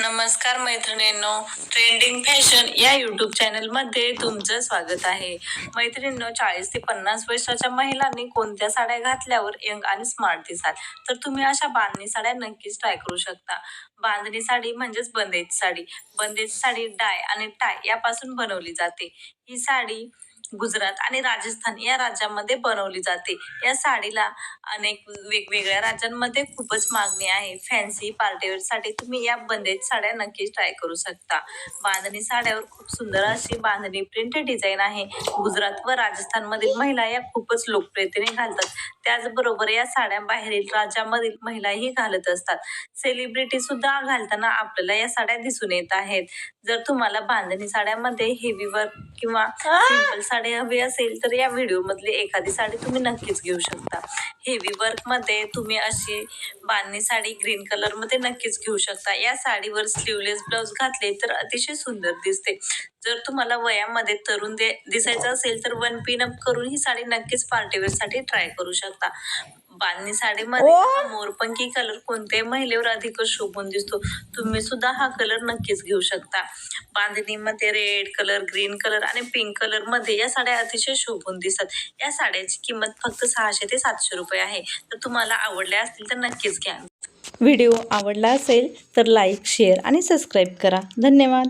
नमस्कार मैत्रिणींनो trending fashion या यूट्यूब चॅनलमध्ये तुमचं स्वागत आहे. मैत्रिणींनो चाळीस ते पन्नास वर्षाच्या महिलांनी कोणत्या साड्या घातल्यावर यंग आणि स्मार्ट दिसाल? तर तुम्ही अशा बांधणी साड्या नक्कीच ट्राय करू शकता. बांधणी साडी म्हणजेच बंदेज साडी. बंदेज साडी डाय आणि टाय यापासून बनवली जाते. ही साडी गुजरात आणि राजस्थान या राज्यामध्ये बनवली जाते. या साडीला अनेक वेगवेगळ्या राज्यांमध्ये खूपच मागणी आहे. फॅन्सी पार्टीवेअरसाठी तुम्ही या बंदेज साड्या नक्कीच ट्राय करू शकता. बांधणी साड्यावर खूप सुंदर अशी बांधणी प्रिंट डिझाईन आहे. गुजरात व राजस्थान मधील महिला या खूपच लोकप्रियतेने घालतात. त्याचबरोबर या साड्या बाहेरील राज्यामधील महिलाही घालत असतात. सेलिब्रिटी सुद्धा घालताना आपल्याला या साड्या दिसून येत आहेत. जर तुम्हाला बांधणी साड्यामध्ये हेवी वर्क किंवा सिंपल साडी हवी असेल तर या व्हिडिओ मधली एखादी साडी तुम्ही नक्कीच घेऊ शकता. हेवी वर्कमध्ये तुम्ही अशी बांधणी साडी ग्रीन कलरमध्ये नक्कीच घेऊ शकता. या साडीवर स्लीवलेस ब्लाउज घातले तर अतिशय सुंदर दिसते. जर तुम्हाला वयामध्ये तरुण दे दिसायचं असेल तर वन पिन अप करून ही साडी नक्कीच पार्टीवेअरसाठी ट्राय करू शकता. बांधणी साडीमध्ये हा. मोरपंखी कलर कोणत्याही महिलेवर अधिकच शोभून दिसतो. तुम्ही सुद्धा हा कलर नक्कीच घेऊ शकता. बांधणीमध्ये रेड कलर ग्रीन कलर आणि पिंक कलरमध्ये या साड्या अतिशय शोभून दिसतात. या साड्याची किंमत फक्त सहाशे ते सातशे रुपये आहे. तर तुम्हाला आवडल्या असतील तर नक्कीच घ्या. व्हिडिओ आवडला असेल तर लाईक शेअर आणि सबस्क्राईब करा. धन्यवाद.